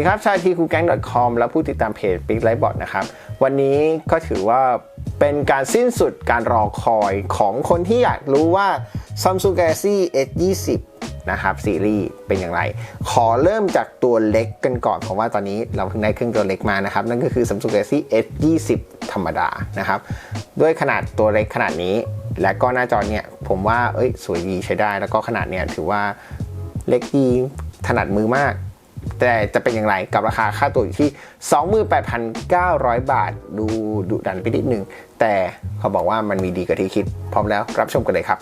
สวัสดีครับ ชาทีคูแก๊ง .com และผู้ติดตามเพจ Big Light Bot นะครับ วันนี้ก็ถือว่าเป็นการสิ้นสุดการรอคอยของคนที่อยากรู้ว่า Samsung Galaxy S20 นะครับซีรีส์เป็นอย่างไร ขอเริ่มจากตัวเล็กกันก่อน เพราะว่าตอนนี้เราเพิ่งได้เครื่องตัวเล็กมานะครับ นั่นก็คือ Samsung Galaxy S20 ธรรมดานะครับ ด้วยขนาดตัวเล็กขนาดนี้ และก็หน้าจอเนี่ย ผมว่าเอ้ยสวยดีใช้ได้ แล้วก็ขนาดเนี่ยถือว่าเล็กดีถนัดมือมาก แต่จะเป็นอย่างไรกับราคาค่าตัวอยู่ที่ 28,900 บาท ดูดุดันไปนิดนึง แต่เขาบอกว่ามันมีดีกว่าที่คิด พร้อมแล้วรับชมกันเลยครับ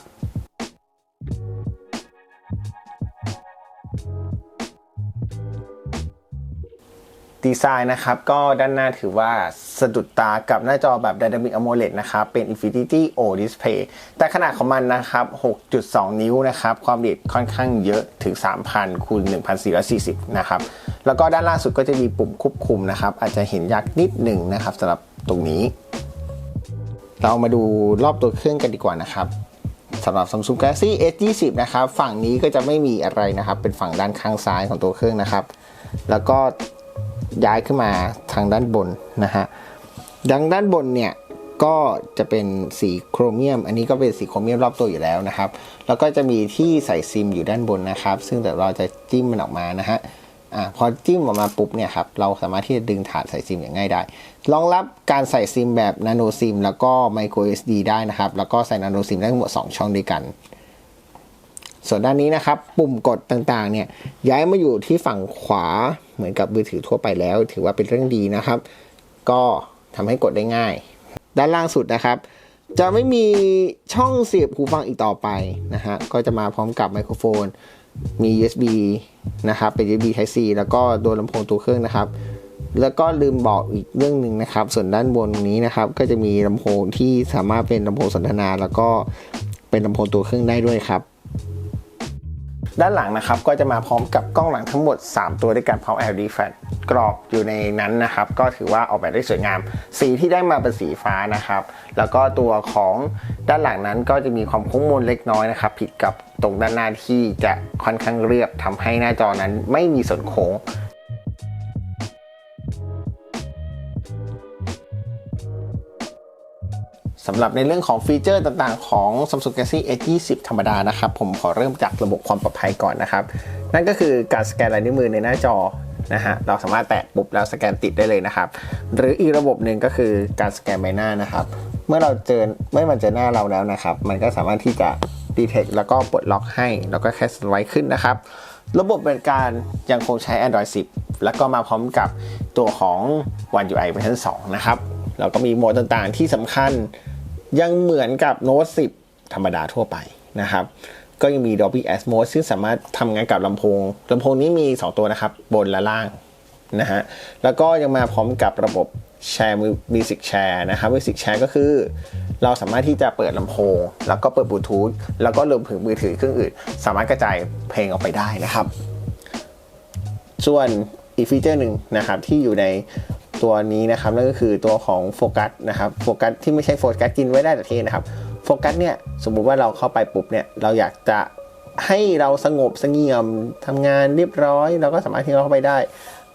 ดีไซน์นะครับ ก็ด้านหน้าถือว่าสะดุดตากับหน้าจอแบบ Dynamic AMOLED นะครับ เป็น Infinity O Display แต่ขนาดของมันนะครับ 6.2 นิ้วนะครับ ความละเอียดค่อนข้างเยอะถึง 3,000คูณ1,440 นะครับ แล้วก็ด้านล่างสุดก็จะมีปุ่มควบคุมนะครับ อาจจะเห็นยากนิดหนึ่งนะครับสำหรับตรงนี้ เรามาดูรอบตัวเครื่องกันดีกว่านะครับสำหรับ Samsung Galaxy S20 นะครับ ฝั่งนี้ก็จะไม่มีอะไรนะครับ เป็นฝั่งด้านข้างซ้ายของตัวเครื่องนะครับ แล้วก็ ย้ายขึ้นมาทางด้านบนนะฮะดังด้านบนเนี่ยก็จะเป็นสีโครเมียม อันนี้ก็เป็นสีโครเมียมรอบตัวอยู่แล้วนะครับ แล้วก็จะมีที่ใส่ซิมอยู่ด้านบนนะครับ ซึ่งเดี๋ยวเราจะจิ้มมันออกมานะฮะอ่าพอจิ้มออกมาปุ๊บเนี่ยครับ เราสามารถที่จะดึงถาดใส่ซิมอย่างง่ายได้รองรับการใส่ซิมแบบนาโนซิมแล้วก็ micro SD ได้นะครับ แล้วก็ใส่นาโนซิมได้ทั้งหมด 2 ช่องด้วยกัน ส่วนด้านนี้นะครับ ปุ่มกดต่างๆเนี่ยย้ายมาอยู่ที่ฝั่งขวาเหมือนกับมือถือทั่วไปแล้ว ถือว่าเป็นเรื่องดีนะครับ ก็ทำให้กดได้ง่าย ด้านล่างสุดนะครับ จะไม่มีช่องเสียบหูฟังอีกต่อไปนะฮะก็จะมาพร้อมกับไมโครโฟน มี USB นะครับเป็น USB Type C แล้วก็โดนลำโพงตัวเครื่องนะครับ แล้วก็ลืมบอกอีกเรื่องหนึ่งนะครับ ส่วนด้านบนนี้นะครับ ก็จะมีลำโพงที่สามารถเป็นลำโพงสนทนา แล้วก็เป็นลำโพงตัวเครื่องได้ด้วยครับ ด้านหลังนะครับก็จะมาพร้อมกับกล้องหลังทั้งหมด 3 ตัวด้วยกันพร้อม LED flash กรอบอยู่ในนั้นนะครับ ก็ถือว่าออกแบบได้สวยงาม สีที่ได้มาเป็นสีฟ้านะครับ แล้วก็ตัวของด้านหลังนั้นก็จะมีความโค้งมนเล็กน้อยนะครับ ผิดกับตรงด้านหน้าที่จะค่อนข้างเรียบทำให้หน้าจอนั้นไม่มีส่วนโค้ง สำหรับในเรื่องของฟีเจอร์ต่างๆ ของ Samsung Galaxy S20 ธรรมดานะครับ ผมขอเริ่มจากระบบความปลอดภัยก่อนนะครับ นั่นก็คือการสแกนลายนิ้วมือในหน้าจอนะฮะเราสามารถแตะปุ๊บแล้วสแกนติดได้เลยนะครับ หรืออีกระบบหนึ่งก็คือการสแกนใบหน้านะครับ เมื่อเราเจอเมื่อมันเจอหน้าเราแล้วนะครับ มันก็สามารถที่จะ detect แล้วก็ปลดล็อกให้ แล้วก็แค่สไลด์ขึ้นนะครับ ระบบเป็นการยังคงใช้ Android 10 แล้วก็มาพร้อมกับตัวของ One UI เวอร์ชัน2นะครับแล้วก็มีโหมดต่างๆที่สำคัญ ยังเหมือนกับ Note 10 ธรรมดาทั่วไปนะครับ ก็ยังมี Dolby Atmos ซึ่งสามารถทำงานกับลำโพงลำโพงนี้มี 2 ตัวนะครับ บนและล่างนะฮะแล้วก็ยังมาพร้อมกับระบบ Share Music Share นะครับ Music Share ก็คือ เราสามารถที่จะเปิดลำโพง แล้วก็เปิดบลูทูธแล้วก็รวมถึงมือถือเครื่องอื่น สามารถกระจายเพลงออกไปได้นะครับ ส่วนอีกฟีเจอร์หนึ่งนะครับที่อยู่ใน ตัวนี้นะครับนั่นก็คือตัวของโฟกัสนะครับโฟกัสที่ไม่ใช่โฟกัสกินไว้ได้แต่เทนะครับโฟกัสเนี่ยสมมุติว่าเราเข้าไปปุ๊บเนี่ยเราอยากจะให้เราสงบเสงี่ยมทำงานเรียบร้อย เราก็สามารถที่เราเข้าไปได้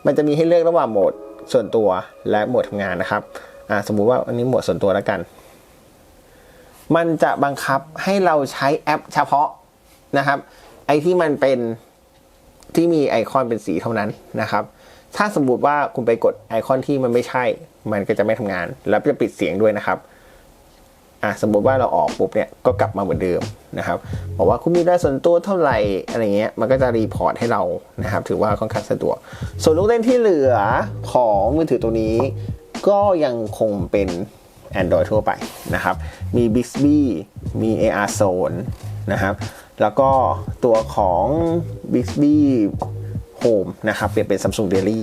มันจะมีให้เลือกระหว่างโหมดส่วนตัวและโหมดทำงานนะครับอ่าสมมุติว่าอันนี้โหมดส่วนตัวแล้วกัน มันจะบังคับให้เราใช้แอปเฉพาะนะครับ ไอที่มันเป็นที่มีไอคอนเป็นสีเท่านั้นนะครับ ถ้าสมมุติว่าคุณไปกดไอคอนที่มันไม่ใช่ มันก็จะไม่ทำงาน แล้วจะปิดเสียงด้วยนะครับอะสมมติว่าเราออกปุ๊บเนี่ยก็กลับมาเหมือนเดิมนะครับบอกว่าคุณมีรายส่วนตัวเท่าไหร่อะไรเงี้ยมันก็จะรีพอร์ตให้เรานะครับ ถือว่าค่อนข้างสะดวก ส่วนลูกเล่นที่เหลือของมือถือตัวนี้ ก็ยังคงเป็น Android ทั่วไปนะครับ มี Bixby มี AR Zone นะครับ แล้วก็ตัวของ Bixby Home นะครับเปลี่ยนเป็น Samsung Daily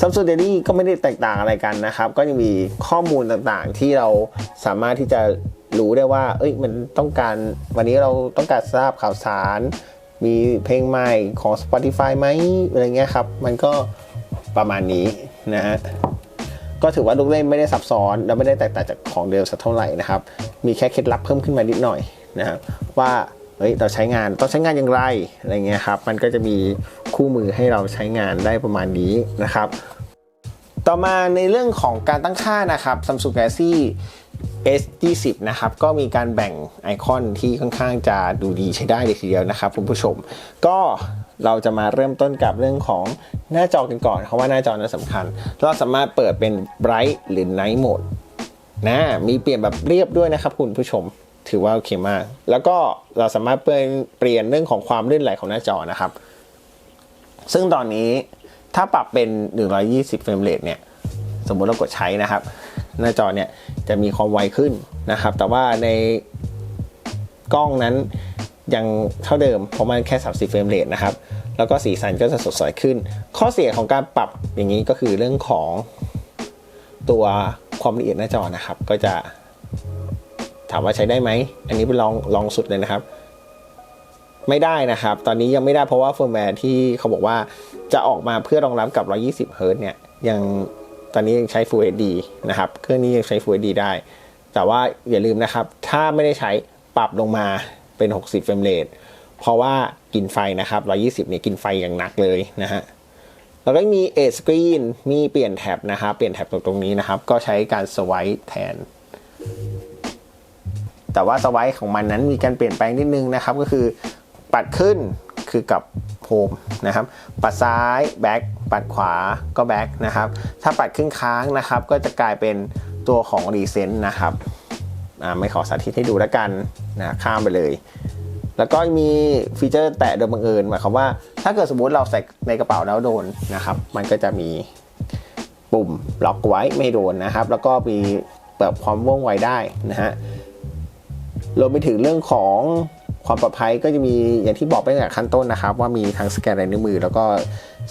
Samsung Daily ก็ไม่ได้แตกต่างอะไรกันนะครับ ก็ยังมีข้อมูลต่างๆที่เราสามารถที่จะรู้ได้ว่า เอ้ยมันต้องการวันนี้เราต้องการทราบข่าวสาร มีเพลงใหม่ของ Spotify ไหมอะไรเงี้ยครับ มันก็ประมาณนี้นะฮะก็ถือว่าลูกเล่นไม่ได้ซับซ้อน และไม่ได้แตกต่างจากของเดิมสักเท่าไหร่นะครับ มีแค่เคล็ดลับเพิ่มขึ้นมานิดหน่อยนะครับว่าเฮ้ยเราใช้งานต้องใช้งานอย่างไรอะไรเงี้ยครับ มันก็จะมี คู่มือให้เราใช้งานได้ประมาณนี้นะครับ ต่อมาในเรื่องของการตั้งค่านะครับ Samsung Galaxy S20 นะครับ ก็มีการแบ่งไอคอนที่ค่อนข้างจะดูดีใช้ได้เลยทีเดียวนะครับคุณผู้ชม ก็เราจะมาเริ่มต้นกับเรื่องของหน้าจอกันก่อน เพราะว่าหน้าจอนั้นสำคัญ เราสามารถเปิดเป็น Bright หรือ Night Mode นะ มีเปลี่ยนแบบเรียบด้วยนะครับคุณผู้ชม ถือว่าโอเคมาก แล้วก็เราสามารถเปลี่ยนเปลี่ยนเรื่องของความลื่นไหลของหน้าจอนะครับ ซึ่งตอนนี้ถ้าปรับเป็น 120 เฟรมเรทเนี่ย สมมติเรากดใช้นะครับ หน้าจอเนี่ยจะมีความไวขึ้นนะครับ แต่ว่าในกล้องนั้นยังเท่าเดิม เพราะมันแค่ 30 เฟรมเรทนะครับ แล้วก็สีสันก็จะสดใสขึ้น ข้อเสียของการปรับอย่างนี้ก็คือเรื่องของตัวความละเอียดหน้าจอนะครับ ก็จะถามว่าใช้ได้ไหม อันนี้เป็นลองลองสุดเลยนะครับ ไม่ได้นะครับ ตอนนี้ยังไม่ได้เพราะว่าเฟิร์มแวร์ที่เขาบอกว่าจะออกมาเพื่อรองรับกับ 120เฮิร์ตเนี่ยยังตอนนี้ยังใช้ Full HD นะครับ เครื่องนี้ยังใช้ Full HD ได้ แต่ว่าอย่าลืมนะครับ ถ้าไม่ได้ใช้ปรับลงมาเป็น 60 เฟรมเรทเพราะว่ากินไฟนะครับ 120 เนี่ยกินไฟอย่างหนักเลยนะฮะแล้วก็มี Edge Screen มีเปลี่ยนแท็บนะครับ เปลี่ยนแท็บตรงตรงนี้นะครับ ก็ใช้การสวป์แทน แต่ว่าสวป์ของมันนั้นมีการเปลี่ยนแปลงนิดนึงนะครับ ก็คือ ปัดขึ้นคือกับโฮมนะครับ ปัดซ้ายแบ็คปัดขวาก็แบ็คนะครับ ถ้าปัดขึ้นค้างนะครับ ก็จะกลายเป็นตัวของรีเซนต์นะครับไม่ขอสาธิตให้ดูแล้วกันนะข้ามไปเลย แล้วก็มีฟีเจอร์แตะโดยบังเอิญหมายความว่า ถ้าเกิดสมมติเราใส่ในกระเป๋าแล้วโดนนะครับ มันก็จะมีปุ่มล็อกไว้ไม่โดนนะครับ แล้วก็มีเปิดความว่องไวได้นะฮะรวมไปถึงเรื่องของ ความปลอดภัยก็จะมีอย่างที่บอกไปตั้งแต่ขั้นต้นนะครับ ว่ามีทั้งสแกนลายนิ้วมือ แล้วก็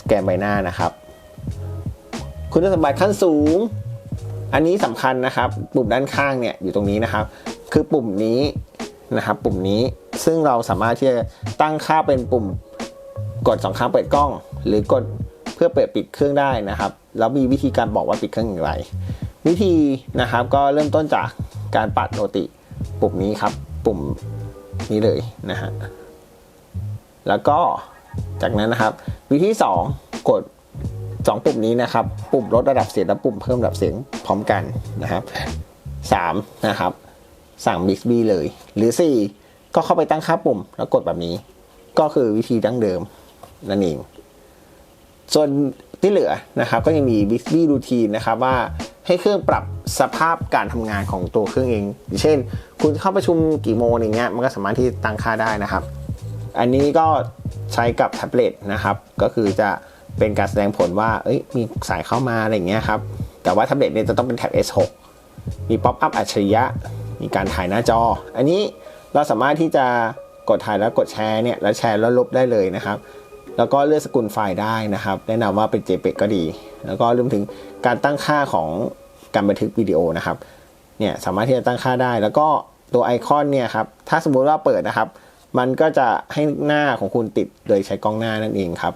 สแกนใบหน้านะครับ คุณสมบัติขั้นสูง อันนี้สำคัญนะครับ ปุ่มด้านข้างเนี่ยอยู่ตรงนี้นะครับ คือปุ่มนี้นะครับ ปุ่มนี้ซึ่งเราสามารถที่จะตั้งค่าเป็นปุ่มกดสองครั้งเปิดกล้อง หรือกดเพื่อเปิดปิดเครื่องได้นะครับ แล้วมีวิธีการบอกว่าปิดเครื่องอย่างไร วิธีนะครับก็เริ่มต้นจากการปัดโนติ ปุ่มนี้ครับ ปุ่ม นี้เลยนะฮะ แล้วก็จากนั้นนะครับ วิธี 2 กด 2 ปุ่มนี้นะครับ ปุ่มลดระดับเสียงและปุ่มเพิ่มระดับเสียงพร้อมกันนะครับ3นะครับสั่ง Bixby เลย หรือ 4 ก็เข้าไปตั้งค่าปุ่มแล้วกดแบบนี้ ก็คือวิธีดั้งเดิมนั่นเอง ส่วนที่เหลือนะครับ ก็ยังมี Bixby Routine นะครับว่า ให้เครื่องปรับสภาพการทำงานของตัวเครื่องเองอย่างเช่น คุณเข้าประชุมกี่โมงอย่างเงี้ย มันก็สามารถที่ตั้งค่าได้นะครับ อันนี้ก็ใช้กับแท็บเล็ตนะครับ ก็คือจะเป็นการแสดงผลว่า เอ้ย มีสายเข้ามาอะไรเงี้ยครับ แต่ว่าแท็บเล็ตเนี่ยจะต้องเป็นแท็บ S6 มีป๊อปอัพอัจฉริยะ มีการถ่ายหน้าจอ อันนี้เราสามารถที่จะกดถ่ายแล้วกดแชร์เนี่ย แล้วแชร์แล้วลบได้เลยนะครับ แล้วก็เลือกสกุลไฟล์ได้นะครับ แนะนำว่าเป็น JPEG ก็ดี แล้วก็รวมถึง การตั้งค่าของการบันทึกวิดีโอนะครับเนี่ยสามารถที่จะตั้งค่าได้ แล้วก็ตัวไอคอนเนี่ยครับถ้าสมมุติว่าเปิดนะครับ มันก็จะให้หน้าของคุณติดโดยใช้กล้องหน้านั่นเองครับ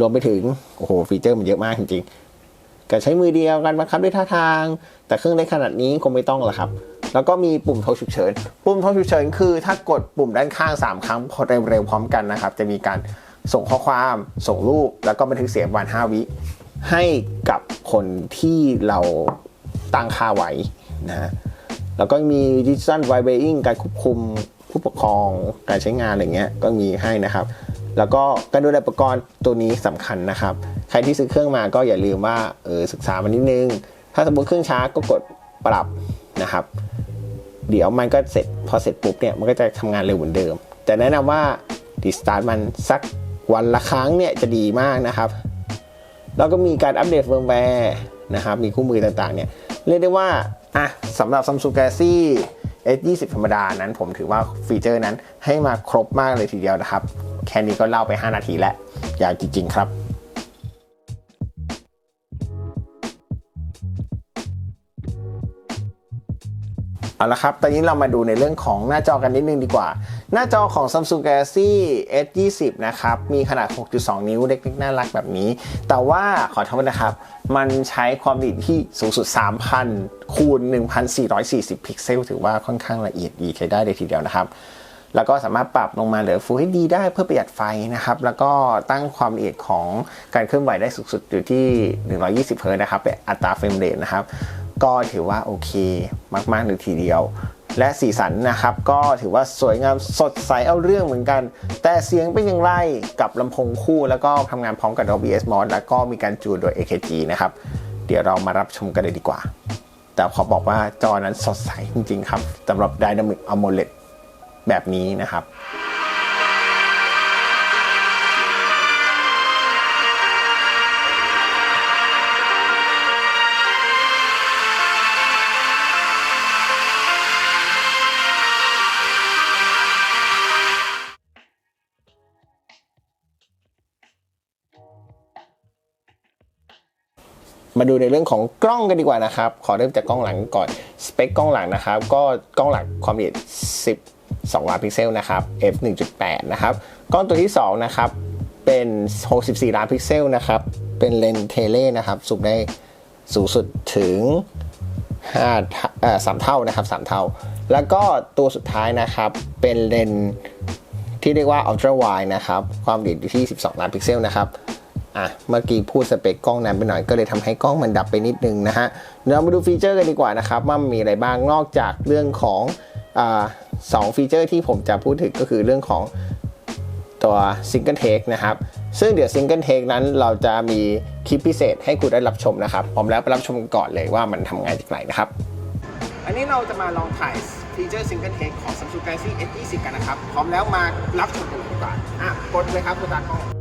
รวมไปถึงโอ้โหฟีเจอร์มันเยอะมากจริงๆการใช้มือเดียวกันบังคับด้วยท่าทาง แต่เครื่องเล็กขนาดนี้คงไม่ต้องหรอกครับ แล้วก็มีปุ่มโทรฉุกเฉิน ปุ่มโทรฉุกเฉินคือ ถ้ากดปุ่มด้านข้าง 3 ครั้งพอเร็วๆพร้อมกันนะครับ จะมีการส่งข้อความ ส่งรูป แล้วก็บันทึกเสียงวัน 5 วิ ให้กับคนที่เราตั้งค่าไว้นะฮะแล้วก็มีดิจิ t a ลไวเบ i ิ g การควบคุมผู้ปกครองการใช้งานอะไรเงี้ยก็มีให้นะครับ แล้วก็การดูแลอุปกรณ์ตัวนี้สำคัญนะครับ ใครที่ซื้อเครื่องมาก็อย่าลืมว่าเออศึกษามันนิดนึง ถ้าสมมติเครื่องช้าก็กดปรับนะครับ เดี๋ยวมันก็เสร็จพอเสร็จปุ๊บเนี่ยมันก็จะทำงานเร็วเหมือนเดิม แต่แนะนำว่าดีสตาร์ทมันสักวันละครั้งเนี่ยจะดีมากนะครับ แล้วก็มีการอัปเดตเฟิร์มแวร์นะครับ มีคู่มือต่างๆเนี่ย เรียกได้ว่า อะสำหรับ Samsung Galaxy S20 ธรรมดานั้น ผมถือว่าฟีเจอร์นั้นให้มาครบมากเลยทีเดียวนะครับ แค่นี้ก็เล่าไป 5 นาทีแล้วยาวจริง ๆ ครับ เอาละครับ ตอนนี้เรามาดูในเรื่องของหน้าจอกันนิดนึงดีกว่า หน้าจอของ Samsung Galaxy S20 นะครับ มีขนาด 6.2 นิ้วเล็กๆน่ารักแบบนี้ แต่ว่าขอโทษนะครับ มันใช้ความละเอียดที่สูงสุด 3,000 คูณ 1,440 พิกเซล ถือว่าค่อนข้างละเอียดดีใช้ได้เลยทีเดียวนะครับ แล้วก็สามารถปรับลงมาเหลือ Full HD ได้เพื่อประหยัดไฟนะครับ แล้วก็ตั้งความละเอียดของการเคลื่อนไหวได้สูงสุดอยู่ที่ 120 เฮิร์ตซ์นะครับเป็นอัตราเฟรมเรทนะครับ ก็ถือว่าโอเคมากๆเลยทีเดียว และสีสันนะครับ ก็ถือว่าสวยงามสดใสเอาเรื่องเหมือนกัน แต่เสียงเป็นอย่างไรกับลำโพงคู่แล้วก็ทำงานพร้อมกับ Dolby Atmos แล้วก็มีการจูนโดย AKG นะครับ เดี๋ยวเรามารับชมกันเลยดีกว่า แต่ขอบอกว่าจอนั้นสดใสจริงๆครับสำหรับ Dynamic AMOLED แบบนี้นะครับ ในเรื่องของกล้องกันดีกว่านะครับ ขอเริ่มจากกล้องหลังก่อน สเปคกล้องหลังนะครับ ก็กล้องหลังความละเอียด 12 ล้านพิกเซลนะครับ f 1.8 นะครับ กล้องตัวที่ 2 นะครับ เป็น 64 ล้านพิกเซลนะครับ เป็นเลนส์เทเลนะครับสูงได้สูงสุดถึง5เอ่อ3เท่านะครับ 3 เท่า แล้วก็ตัวสุดท้ายนะครับ เป็นเลนส์ที่เรียกว่า ultra wide นะครับ ความละเอียดอยู่ที่ 12 ล้านพิกเซลนะครับ อะเมื่อกี้พูดสเปคกล้องนั้นไปหน่อยก็เลยทำให้กล้องมันดับไปนิดนึงนะฮะเดี๋ยวเรามาดูฟีเจอร์กันดีกว่านะครับว่ามันมีอะไรบ้างนอกจากเรื่องของอสองฟีเจอร์ที่ผมจะพูดถึงก็คือเรื่องของตัว Single Take นะครับ ซึ่งเดี๋ยว Single Take นั้นเราจะมีคลิปพิเศษให้คุณได้รับชมนะครับ พร้อมแล้วไปรับชมกันก่อนเลยว่ามันทำงานอย่างไรนะครับ อันนี้เราจะมาลองถ่ายฟีเจอร์ Single Take ของ Samsung Galaxy S20 กันนะครับ พร้อมแล้วมารับชมกันเลยดีกว่าอะกดเลยครับคุณตากล้อง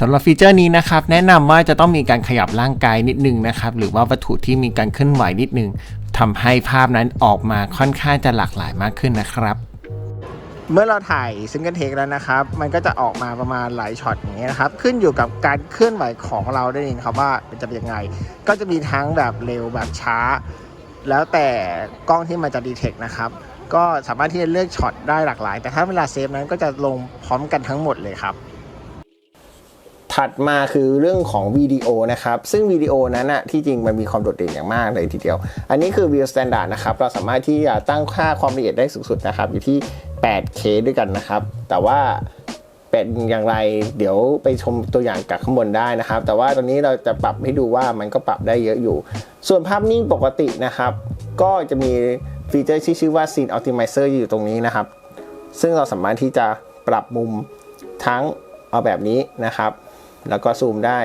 สำหรับฟีเจอร์นี้นะครับแนะนำว่าจะต้องมีการขยับร่างกายนิดนึงนะครับหรือว่าวัตถุที่มีการเคลื่อนไหวนิดนึงทำให้ภาพนั้นออกมาค่อนข้างจะหลากหลายมากขึ้นนะครับ เมื่อเราถ่ายซิงเกิลเทคแล้วนะครับ มันก็จะออกมาประมาณหลายช็อตอย่างเงี้ยนะครับ ขึ้นอยู่กับการเคลื่อนไหวของเราได้เองครับว่าจะเป็นยังไง ก็จะมีทั้งแบบเร็วแบบช้า แล้วแต่กล้องที่มันจะดีเทคนะครับ ก็สามารถที่จะเลือกช็อตได้หลากหลาย แต่ถ้าเวลาเซฟนั้นก็จะลงพร้อมกันทั้งหมดเลยครับ ถัดมาคือเรื่องของวิดีโอนะครับ ซึ่งวิดีโอนั้นนะที่จริงมันมีความโดดเด่นอย่างมากเลยทีเดียว อันนี้คือ View Standard นะครับ เราสามารถที่จะตั้งค่าความละเอียดได้สูงสุดนะครับ อยู่ที่ 8K ด้วยกันนะครับ แต่ว่าเป็นอย่างไรเดี๋ยวไปชมตัวอย่างจากข้างบนได้นะครับ แต่ว่าตอนนี้เราจะปรับให้ดูว่ามันก็ปรับได้เยอะอยู่ ส่วนภาพนิ่งปกตินะครับ ก็จะมีฟีเจอร์ที่ชื่อว่า Scene Optimizer อยู่ตรงนี้นะครับ ซึ่งเราสามารถที่จะปรับมุมทั้งเอาแบบนี้นะครับ แล้วก็ซูมได้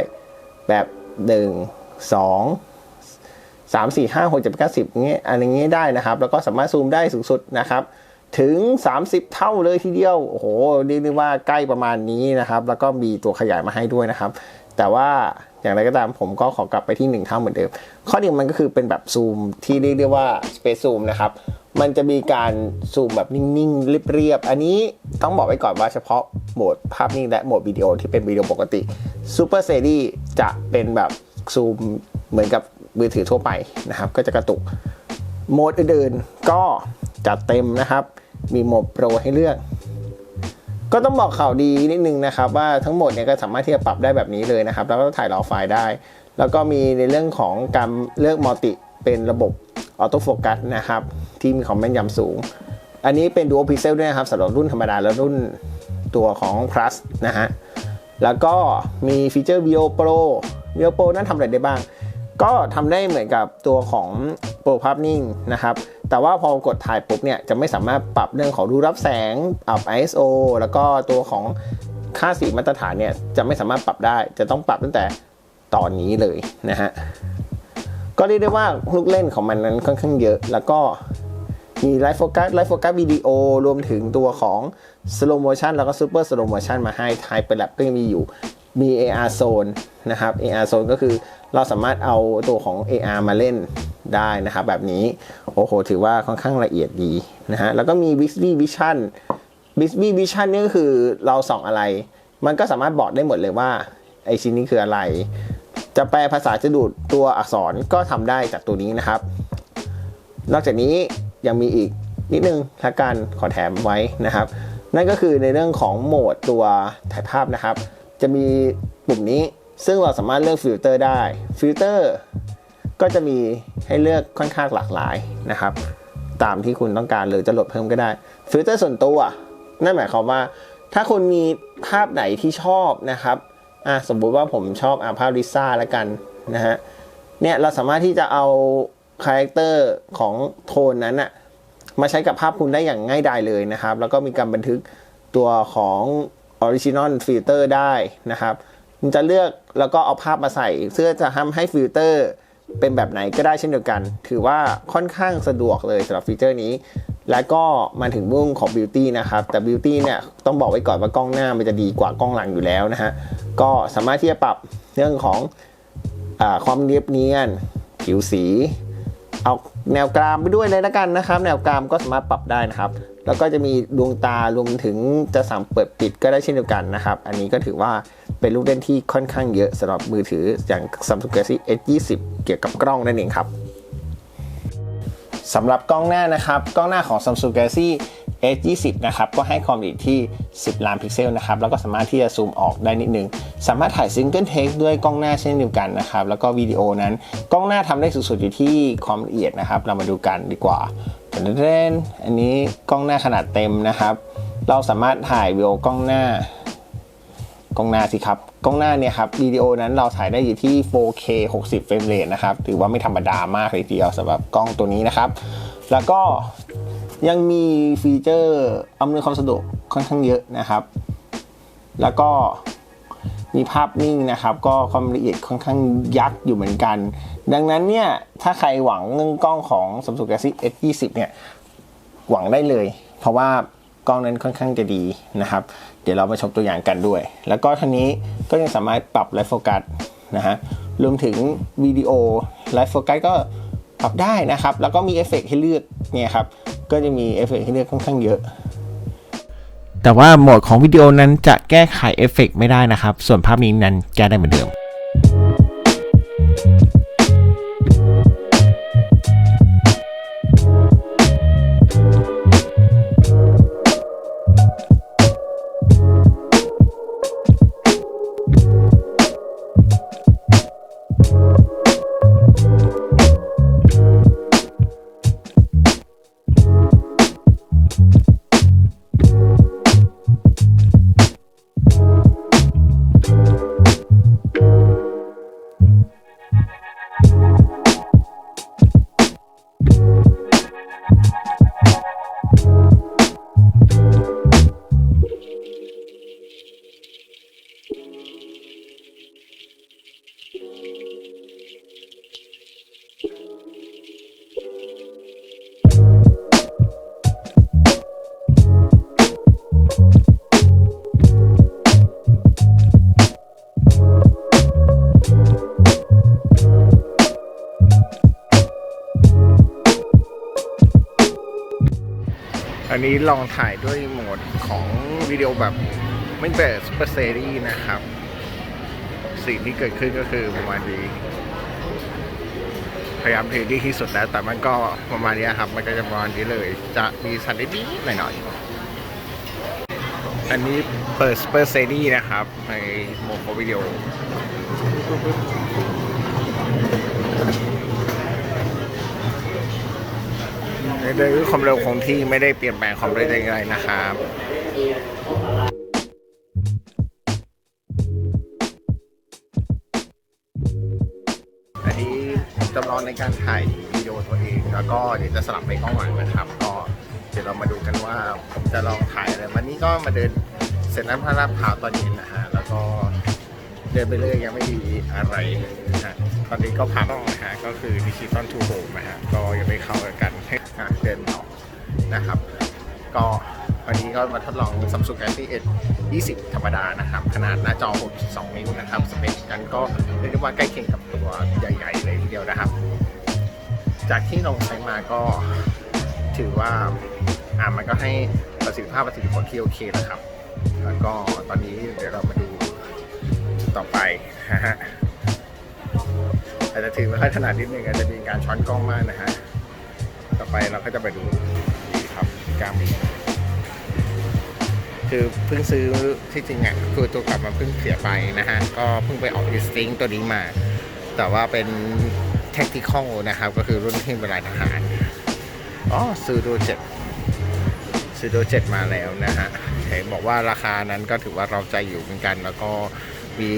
แบบ 1 2 3 4 5 6 7 8 9 10เงี้ยอันนี้ได้นะครับ แล้วก็สามารถซูมได้สูงสุดนะครับถึง 30 เท่าเลยทีเดียว โอ้โหเรียกได้ว่าใกล้ประมาณนี้นะครับ แล้วก็มีตัวขยายมาให้ด้วยนะครับ แต่ว่าอย่างไรก็ตามผมก็ขอกลับไปที่ 1 เท่าเหมือนเดิม ข้อดีมันก็คือเป็นแบบซูมที่เรียกได้ว่า Space Zoom นะครับ มันจะมีการซูมแบบนิ่งๆเรียบๆ อันนี้ต้องบอกไว้ก่อนว่าเฉพาะโหมดภาพนิ่งและโหมดวิดีโอที่เป็นวิดีโอปกติ Super Steady จะเป็นแบบซูมเหมือนกับมือถือทั่วไปนะครับ ก็จะกระตุกโหมดอื่นๆ ก็จัดเต็มนะครับ มีโหมดโปรให้เลือก ก็ต้องบอกข่าวดีนิดนึงนะครับ ว่าทั้งหมดเนี่ยก็สามารถที่จะปรับได้แบบนี้เลยนะครับ แล้วก็ถ่ายรอไฟล์ได้ แล้วก็มีในเรื่องของการเลือกมัลติเป็นระบบ ออโต้โฟกัสนะครับ ที่มีความแม่นยำสูง อันนี้เป็น Dual Pixel ด้วยนะครับสำหรับรุ่นธรรมดาและรุ่นตัวของ Plus นะฮะ แล้วก็มีฟีเจอร์ Vio Pro Vio Pro นั้นทำอะไรได้บ้าง ก็ทำได้เหมือนกับตัวของโปรภาพนิ่งนะครับ แต่ว่าพอกดถ่ายปุ๊บเนี่ย จะไม่สามารถปรับเรื่องของรูรับแสงปรับ ISO แล้วก็ตัวของค่าสีมาตรฐานเนี่ย จะไม่สามารถปรับได้ จะต้องปรับตั้งแต่ตอนนี้เลยนะฮะ ก็เรียกได้ว่าลูกเล่นของมันนั้นค่อนข้างเยอะ แล้วก็มีไลฟ์โฟกัสไลฟ์โฟกัสวิดีโอรวมถึงตัวของ slow motion แล้วก็ super slow motion มาให้ทายไปแลบก็ยังมีอยู่มี AR zone นะครับ AR zone ก็คือเราสามารถเอาตัวของ AR มาเล่นได้นะครับแบบนี้ โอ้โห ถือว่าค่อนข้างละเอียดดีนะฮะแล้วก็มี Bixby Vision Bixby Vision นี่ก็คือเราส่องอะไร มันก็สามารถบอกได้หมดเลยว่าไอชิ้นนี้คืออะไร จะแปลภาษาจะดูดตัวอักษรก็ทำได้จากตัวนี้นะครับ นอกจากนี้ยังมีอีกนิดนึงละกันขอแถมไว้นะครับ นั่นก็คือในเรื่องของโหมดตัวถ่ายภาพนะครับ จะมีปุ่มนี้ซึ่งเราสามารถเลือกฟิลเตอร์ได้ฟิลเตอร์ก็จะมีให้เลือกค่อนข้างหลากหลายนะครับ ตามที่คุณต้องการหรือจะลดเพิ่มก็ได้ฟิลเตอร์ส่วนตัวนั่นหมายความว่า ถ้าคุณมีภาพไหนที่ชอบนะครับ อะสมมุติว่าผมชอบอะภาพลิซ่าแล้วกันนะฮะเนี่ยเราสามารถที่จะเอาคาแรคเตอร์ของโทนนั้นอะมาใช้กับภาพคุณได้อย่างง่ายดายเลยนะครับ แล้วก็มีการบันทึกตัวของ Original Filter ได้นะครับคุณจะเลือกแล้วก็เอาภาพมาใส่เพื่อจะทำให้ฟิลเตอร์เป็นแบบไหนก็ได้เช่นเดียวกัน ถือว่าค่อนข้างสะดวกเลยสำหรับฟีเจอร์นี้ แล้วก็มาถึงเรื่องของ Beauty นะครับ แต่ Beauty เนี่ยต้องบอกไว้ก่อนว่ากล้องหน้ามันจะดีกว่ากล้องหลังอยู่แล้วนะฮะ ก็สามารถที่จะปรับเรื่องของอความเรียบเนียน ผิวสี เอาแนวกรามไปด้วยเลยละกันนะครับ แนวกรามก็สามารถปรับได้นะครับ แล้วก็จะมีดวงตารวมถึงจะสั่งเปิดปิดก็ได้เช่นเดียวกันนะครับ อันนี้ก็ถือว่าเป็นลูกเล่นที่ค่อนข้างเยอะสำหรับมือถืออย่าง Samsung Galaxy S20 เกี่ยวกับกล้องนั่นเองครับสำหรับกล้องหน้านะครับ กล้องหน้าของ Samsung Galaxy S20 นะครับ ก็ให้ความละเอียดที่ 10 ล้านพิกเซลนะครับ แล้วก็สามารถที่จะซูมออกได้นิดนึง สามารถถ่ายซิงเกิลเทคด้วยกล้องหน้าเช่นเดียวกันนะครับ แล้วก็วิดีโอนั้น กล้องหน้าทำได้สุดๆอยู่ที่ความละเอียดนะครับ เรามาดูกันดีกว่าเดนอันนี้กล้องหน้าขนาดเต็มนะครับ เราสามารถถ่ายวิดีโอกล้องหน้ากล้องหน้าสิครับ กล้องหน้าเนี่ยครับวิดีโอนั้นเราถ่ายได้อยู่ที่ 4K 60 เฟรมเรทนะครับ ถือว่าไม่ธรรมดามากเลยทีเดียวสำหรับกล้องตัวนี้นะครับ แล้วก็ ยังมีฟีเจอร์อำนวยความสะดวกค่อนข้างเยอะนะครับ แล้วก็มีภาพนิ่งนะครับ ก็ความละเอียดค่อนข้างยักษ์อยู่เหมือนกัน ดังนั้นเนี่ย ถ้าใครหวังเรื่องกล้องของ Samsung Galaxy S20 เนี่ย หวังได้เลย เพราะว่ากล้องนั้นค่อนข้างจะดีนะครับ เดี๋ยวเรามาชมตัวอย่างกันด้วย แล้วก็ทีนี้ก็ยังสามารถปรับไลฟ์โฟกัสนะฮะรวมถึงวิดีโอไลฟ์โฟกัสก็ปรับได้นะครับ แล้วก็มีเอฟเฟกต์ให้เลือกเนี่ยครับ ก็จะมีเอฟเฟกต์ให้เลือกค่อนข้างเยอะ แต่ว่าโหมดของวิดีโอนั้นจะแก้ไขเอฟเฟกไม่ได้นะครับ ส่วนภาพนี้นั้นแก้ได้เหมือนเดิม ลองถ่ายด้วยโหมดของวิดีโอแบบไม่แบบซูเปอร์เซรีนะครับ สิ่งที่เกิดขึ้นก็คือประมาณนี้พยายามเทดีที่สุดแล้ว แต่มันก็ประมาณนี้ครับ มันก็จะประมาณนี้เลย จะมีสันนิดนิดหน่อยๆอันนี้เปิดซูเปอร์เซรีนะครับในโหมดของวิดีโอ ในเรื่องความเร็วคงที่ไม่ได้เปลี่ยนแปลงความเร็วใดๆนะครับอันนี้จำลองในการถ่ายวิดีโอตัวเอง แล้วก็เดี๋ยวจะสลับไปกล้องหลังนะครับ ก็เดี๋ยวเรามาดูกันว่าผมจะลองถ่ายอะไรวันนี้ก็มาเดินเสร็จแล้วพระราดพราวตอนเย็นนะฮะแล้วก็เดินไปเรื่อยยังไม่มีอะไรนะฮะตอนนี้ก็พักต้องนะฮะก็คือดิจิตอลทูโฮมนะฮะก็ยังไม่เข้ากัน อะเดินต่อนะครับ ก็วันนี้ก็มาทดลอง Samsung Galaxy S 20 ธรรมดานะครับ ขนาดหน้าจอ 6.2 นิ้วนะครับ สเปคกันก็เรียกได้ว่าใกล้เคียงกับตัวใหญ่ๆ เลยทีเดียวนะครับ จากที่ลองใช้มาก็ถือว่าอ่ามันก็ให้ประสิทธิภาพประสิทธิผลที่โอเคแล้วครับ แล้วก็ตอนนี้เดี๋ยวเรามาดูต่อไปฮะอาจจะถือไม่ค่อยถนัดนิดนึงอาจจะมีการช้อนกล้องมากนะฮะ ต่อไปเราก็จะไปดูนี่ครับกามิคือเพิ่งซื้อที่จริงอะคือตัวกลับมาเพิ่งเสียไปนะฮะ ก็เพิ่งไปออกดิสติ้งตัวนี้มา แต่ว่าเป็น tactical นะครับ ก็คือรุ่นที่เป็นลายทหารอ๋อซื้อดูเจ็ดซื้อดูเจ็ดมาแล้วนะฮะเห็นบอกว่าราคานั้นก็ถือว่าเราใจอยู่เหมือนกัน แล้วก็มี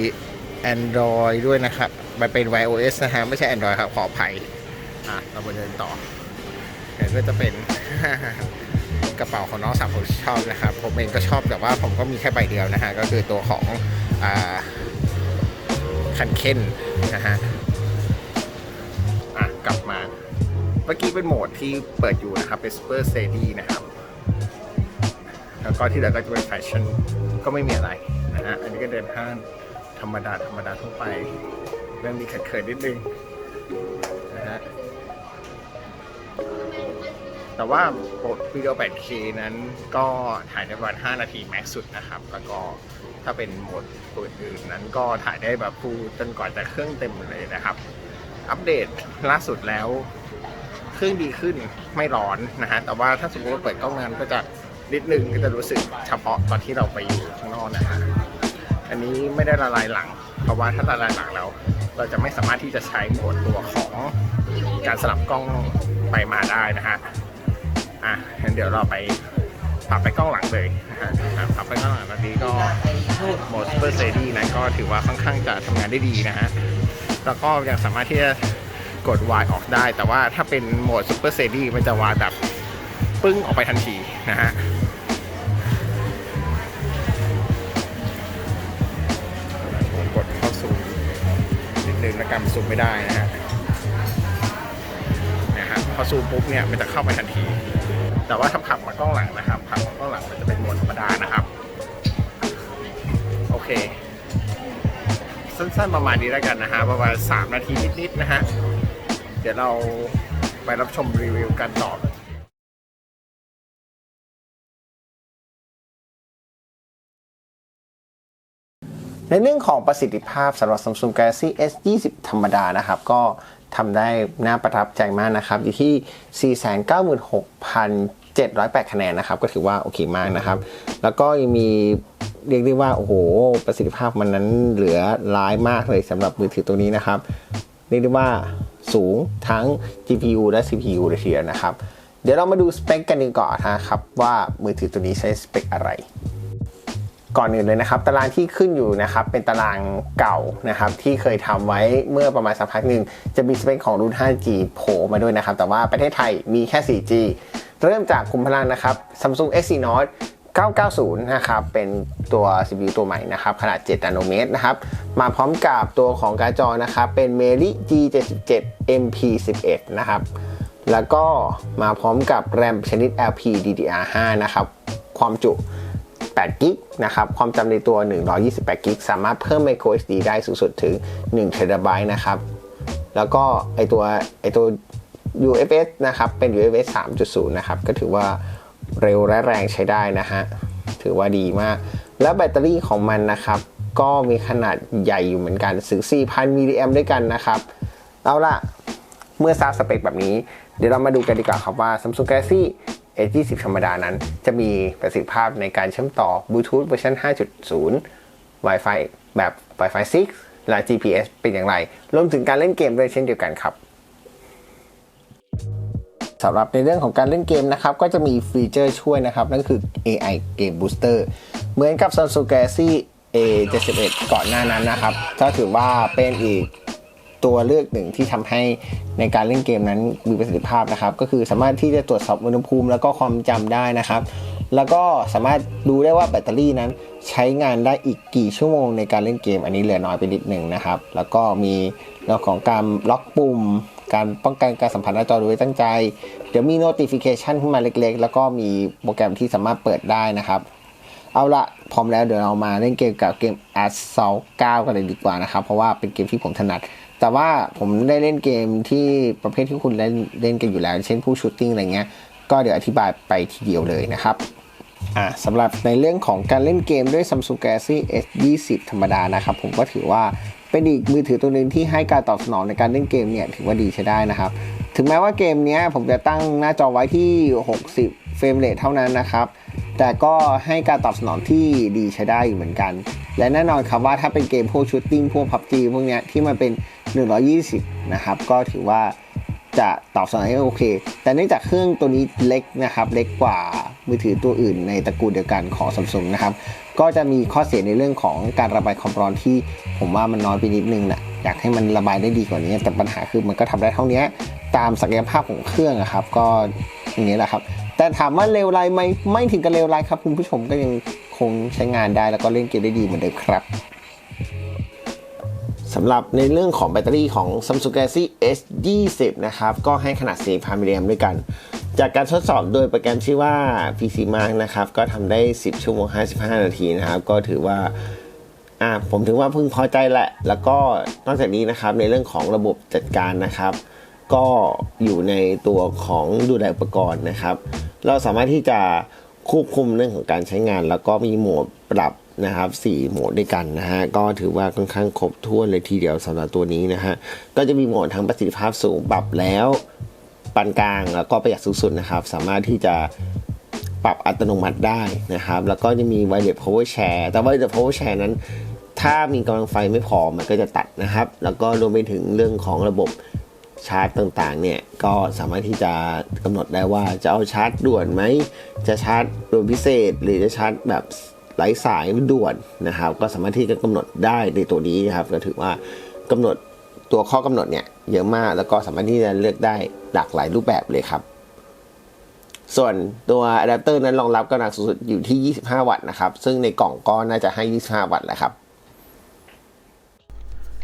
Android ด้วยนะครับ มันเป็น iOS นะฮะ ไม่ใช่ Android ครับ ขออภัย อะ เรามาเดินต่อ นก็จะเป็นกระเป๋าของน้องสาวผมชอบนะครับ ผมเองก็ชอบแต่ว่าผมก็มีแค่ใบเดียวนะฮะ ก็คือตัวของคันเคนนะฮะอะกลับมา เมื่อกี้เป็นโหมดที่เปิดอยู่นะครับ เป็น Super s t e d y นะครับ แล้วก็ที่เหลือก็จะเป็นแฟชั่นก็ไม่มีอะไรนะฮะ อันนี้ก็เดินห้างธรรมดา ธรรมดาทั่วไป เรื่องนี้เขินๆนิดนึงนะฮะ แต่ว่าโหมดวิดีโอ 8K นั้นก็ถ่ายได้ประมาณ 5 นาทีแม็กซ์สุดนะครับ แล้วก็ถ้าเป็นโหมดอื่นนั้นก็ถ่ายได้แบบฟูลจนกว่าจะเครื่องเต็มเลยนะครับ อัปเดตล่าสุดแล้ว เครื่องดีขึ้นไม่ร้อนนะฮะ แต่ว่าถ้าสมมติว่าเปิดกล้องนั้นก็จะนิดหนึ่งก็จะรู้สึกเฉพาะตอนที่เราไปอยู่ข้างนอกนะฮะ อันนี้ไม่ได้ละลายหลัง เพราะว่าถ้าละลายหลังแล้ว เราจะไม่สามารถที่จะใช้โหมดตัวของการสลับกล้องไปมาได้นะฮะ อะงั้นเดี๋ยวเราไปปรับไปกล้องหลังเลยนะฮะปรับไปกล้องหลังตอนนี้ก็โหมด Super Steady นั้นก็ถือว่าค่อนข้างจะทำงานได้ดีนะฮะแล้วก็ยังสามารถที่จะกด Y ออกได้ แต่ว่าถ้าเป็นโหมด Super Steady มันจะ Y แบบปึ้งออกไปทันทีนะฮะผมกดเข้าซูมนิดนึงแล้วกันซูมไม่ได้นะฮะนะฮะพอซูมปุ๊บเนี่ยมันจะเข้าไปทันที แต่ว่าถ้าผักมากล้องหลังนะครับ ผักมากล้องหลังมันจะเป็นโหมดธรรมดานะครับ โอเค สั้นๆประมาณนี้แล้วกันนะฮะประมาณ3นาทีนิดๆนะฮะเดี๋ยวเราไปรับชมรีวิวกันต่อในเรื่องของประสิทธิภาพสำหรับ Samsung Galaxy S 20 ธรรมดานะครับ ก็ ทำได้น่าประทับใจมากนะครับ อยู่ที่ 496,708 คะแนนนะครับ ก็ถือว่าโอเคมากนะครับ แล้วก็ยังมีเรียกได้ว่า โอ้โห ประสิทธิภาพมันนั้นเหลือร้ายมากเลยสำหรับมือถือตัวนี้นะครับ เรียกได้ว่าสูงทั้ง GPU และ CPU เลยทีเดียวนะครับ เดี๋ยวเรามาดูสเปคกันดีกว่อนนะครับ ว่ามือถือตัวนี้ใช้สเปคอะไร ก่อนอื่นเลยนะครับ ตารางที่ขึ้นอยู่นะครับเป็นตารางเก่านะครับที่เคยทำไว้เมื่อประมาณสักพักหนึ่งจะมีสเปคของรุ่น 5G โผล่มาด้วยนะครับ แต่ว่าประเทศไทยมีแค่ 4G เริ่มจากคุมพลังนะครับ Samsung S4 Note 990 นะครับ เป็นตัว CPU ตัวใหม่นะครับ ขนาด 7 นาโนเมตรนะครับ มาพร้อมกับตัวของการ์ดจอนะครับ เป็น Meli G77 MP11 นะครับ แล้วก็มาพร้อมกับแรมชนิด LPDDR5 นะครับ ความจุ 8กิกนะครับ ความจำในตัว 128กิกสามารถเพิ่ม micro SD ได้สูงสุดถึง1 t b นะครับ แล้วก็ไอตัวไอตัว UFS นะครับ เป็น UFS 3.0 นะครับ ก็ถือว่าเร็วและแรงใช้ได้นะฮะ ถือว่าดีมาก แล้วแบตเตอรี่ของมันนะครับ ก็มีขนาดใหญ่อยู่เหมือนกันถึง4,000มิลลิแอมด้วยกันนะครับ เอาล่ะ เมื่อทราบสเปคแบบนี้ เดี๋ยวเรามาดูกันดีกว่าครับว่า Samsung Galaxy S20 ธรรมดานั้น จะมีประสิทธิภาพในการเชื่อมต่อบลูทูธเวอร์ชัน5.0 Wi-Fi แบบ Wi-Fi 6 และ GPS เป็นอย่างไร รวมถึงการเล่นเกมด้วยเช่นเดียวกันครับสำหรับในเรื่องของการเล่นเกมนะครับ ก็จะมีฟีเจอร์ช่วยนะครับ นั่นคือ AI Game Booster เหมือนกับ Samsung Galaxy A71 ก่อนหน้านั้นนะครับก็ถือว่าเป็นอีก ตัวเลือกหนึ่งที่ทำให้ในการเล่นเกมนั้นมีประสิทธิภาพนะครับ ก็คือสามารถที่จะตรวจสอบอุณหภูมิ แล้วก็ความจำได้นะครับ แล้วก็สามารถดูได้ว่าแบตเตอรี่นั้นใช้งานได้อีกกี่ชั่วโมงในการเล่นเกม อันนี้เหลือน้อยไปนิดหนึ่งนะครับ แล้วก็มีเรื่องของการล็อกปุ่ม การป้องกันการสัมผัสหน้าจอโดยตั้งใจ เดี๋ยวมี notification ขึ้นมาเล็กๆ แล้วก็มีโปรแกรมที่สามารถเปิดได้นะครับ เอาละพร้อมแล้วเดี๋ยวเรามาเล่นเกมกับเกม Assault 9 กันเลยดีกว่านะครับ เพราะว่าเป็นเกมที่ผมถนัด แต่ว่าผมได้เล่นเกมที่ประเภทที่คุณเล่นเล่นกันอยู่แล้ว เช่นผู้ชูตติ้งอะไรเงี้ย ก็เดี๋ยวอธิบายไปทีเดียวเลยนะครับอ่าสำหรับในเรื่องของการเล่นเกมด้วย Samsung Galaxy S20 ธรรมดานะครับผมก็ถือว่าเป็นอีกมือถือตัวหนึ่งที่ให้การตอบสนองในการเล่นเกมเนี่ยถือว่าดีใช้ได้นะครับ ถึงแม้ว่าเกมเนี้ยผมจะตั้งหน้าจอไว้ที่ 60 เฟรมเรทเท่านั้นนะครับแต่ก็ให้การตอบสนองที่ดีใช้ได้อยู่เหมือนกัน และแน่นอนครับว่าถ้าเป็นเกมพวกชูตติ้งพวก PUBG พวกเนี้ยที่มันเป็น 120 นะครับ ก็ถือว่าจะตอบสนองให้โอเค แต่เนื่องจากเครื่องตัวนี้เล็กนะครับ เล็กกว่ามือถือตัวอื่นในตระกูลเดียวกันของ Samsung นะครับ ก็จะมีข้อเสียในเรื่องของการระบายความร้อนที่ผมว่ามันน้อยไปนิดนึงนะอยากให้มันระบายได้ดีกว่านี้ แต่ปัญหาคือมันก็ทำได้เท่านี้ตามศักยภาพของเครื่องอะครับ ก็อย่างนี้แหละครับ แต่ถามว่าเร็วไรไหมไม่ถึงกับเร็วไรครับคุณผู้ชมก็ยังคงใช้งานได้แล้วก็เล่นเกมได้ดีเหมือนเดิมครับ สำหรับในเรื่องของแบตเตอรี่ของ Samsung Galaxy S20 นะครับ ก็ให้ขนาด4,000มิลลิแอมป์ด้วยกัน จากการทดสอบโดยโปรแกรมชื่อว่า PC Mark นะครับ ก็ทำได้ 10 ชั่วโมง 55 นาทีนะครับ ก็ถือว่าอ่าผมถือว่าพึงพอใจแหละ แล้วก็นอกจากนี้นะครับในเรื่องของระบบจัดการนะครับ ก็อยู่ในตัวของดูแลอุปกรณ์นะครับ เราสามารถที่จะควบคุมเรื่องของการใช้งาน แล้วก็มีโหมดปรับ นะครับ4โหมดด้วยกันนะฮะก็ถือว่าค่อนข้างครบถ้วนเลยทีเดียวสำหรับตัวนี้นะฮะก็จะมีโหมดทั้งประสิทธิภาพสูงปรับแล้วปานกลางแล้วก็ประหยัดสูงสุดนะครับ สามารถที่จะปรับอัตโนมัติได้นะครับ แล้วก็จะมี wireless power share แต่ wireless power share นั้น ถ้ามีกำลังไฟไม่พอมันก็จะตัดนะครับ แล้วก็รวมไปถึงเรื่องของระบบชาร์จต่างๆเนี่ยก็สามารถที่จะกำหนดได้ว่าจะเอาชาร์จด่วนไหมจะชาร์จด่วนพิเศษ หรือจะชาร์จแบบ ไร้สายด่วนนะครับ ก็สามารถที่จะกำหนดได้ในตัวนี้นะครับก็ถือว่ากำหนดตัวข้อกำหนดเนี่ยเยอะมากแล้วก็สามารถที่จะเลือกได้หลากหลายรูปแบบเลยครับ ส่วนตัวอะแดปเตอร์นั้นรองรับกำลังสูงสุดอยู่ที่ 25 วัตต์นะครับ ซึ่งในกล่องก็น่าจะให้ 25 วัตต์แหละครับ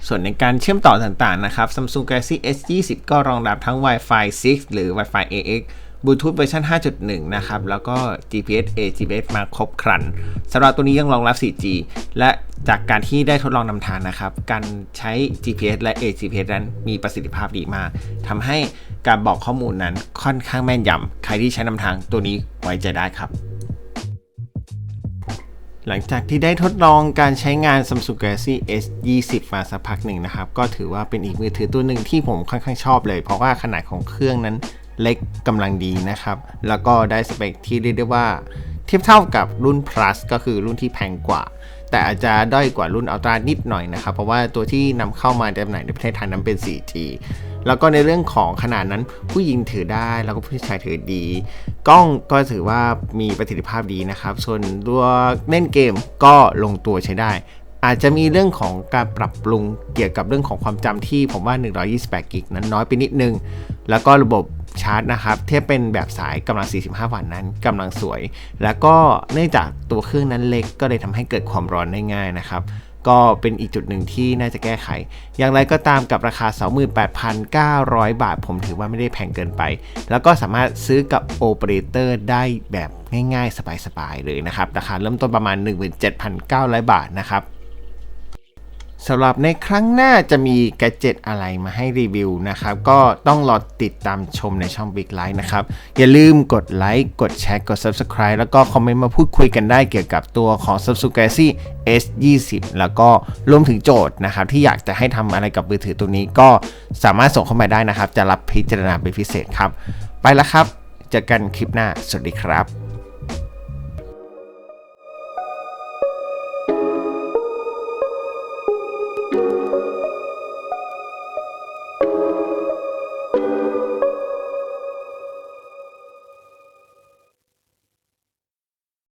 ส่วนในการเชื่อมต่อต่างๆนะครับ Samsung Galaxy S20 ก็รองรับทั้ง Wi-Fi 6 หรือ Wi-Fi AX Bluetooth เวอร์ชัน5.1 นะครับ แล้วก็ GPS A GPS มาครบครันสำหรับตัวนี้ยังรองรับ 4G และจากการที่ได้ทดลองนำทางนะครับ การใช้ GPS และ A GPS นั้นมีประสิทธิภาพดีมากทำให้การบอกข้อมูลนั้นค่อนข้างแม่นยำใครที่ใช้นำทางตัวนี้ไว้ใจได้ครับ หลังจากที่ได้ทดลองการใช้งาน Samsung Galaxy S20 มาสักพักหนึ่งนะครับ ก็ถือว่าเป็นอีกมือถือตัวหนึ่งที่ผมค่อนข้างชอบเลย เพราะว่าขนาดของเครื่องนั้น เล็กกำลังดีนะครับ แล้วก็ได้สเปคที่เรียกได้ว่า เทียบเท่ากับรุ่น plus ก็คือรุ่นที่แพงกว่า แต่อาจจะด้อยกว่ารุ่น Ultra นิดหน่อยนะครับ เพราะว่าตัวที่นำเข้ามาจำหน่ายในประเทศไทยนั้นเป็น 4G แล้วก็ในเรื่องของขนาดนั้นผู้หญิงถือได้แล้วก็ผู้ชายถือดี กล้องก็ถือว่ามีประสิทธิภาพดีนะครับ ส่วนตัวเล่นเกมก็ลงตัวใช้ได้ อาจจะมีเรื่องของการปรับปรุงเกี่ยวกับเรื่องของความจำที่ผมว่า 128กิกนั้นน้อยไปนิดนึง แล้วก็ระบบ ชาร์จนะครับเทียบเป็นแบบสายกำลัง 45 วัตต์นั้นกำลังสวย แล้วก็เนื่องจากตัวเครื่องนั้นเล็กก็เลยทำให้เกิดความร้อนได้ง่ายนะครับก็เป็นอีกจุดหนึ่งที่น่าจะแก้ไข อย่างไรก็ตามกับราคา 28,900 บาท ผมถือว่าไม่ได้แพงเกินไป แล้วก็สามารถซื้อกับโอเปอเรเตอร์ได้แบบง่ายๆ สบายๆ เลยนะครับ ราคาเริ่มต้นประมาณ 17,900 บาทนะครับ สำหรับในครั้งหน้าจะมีแกดเจิตอะไรมาให้รีวิวนะครับ ก็ต้องรอติดตามชมในช่อง Big l i ์นะครับ อย่าลืมกดไลค์กดแชร์กด Subscribe แล้วก็คอมเมนต์มาพูดคุยกันได้เกี่ยวกับตัวของ Samsung Galaxy S20 แล้วก็รวมถึงโจทย์นะครับ ที่อยากจะให้ทำอะไรกับมือถือตัวนี้ก็สามารถส่งเข้ามาได้นะครับ จะรับพิจารณาเป็นพิเศษครับ ไปแล้วครับเจอกันคลิปหน้าสวัสดีครับ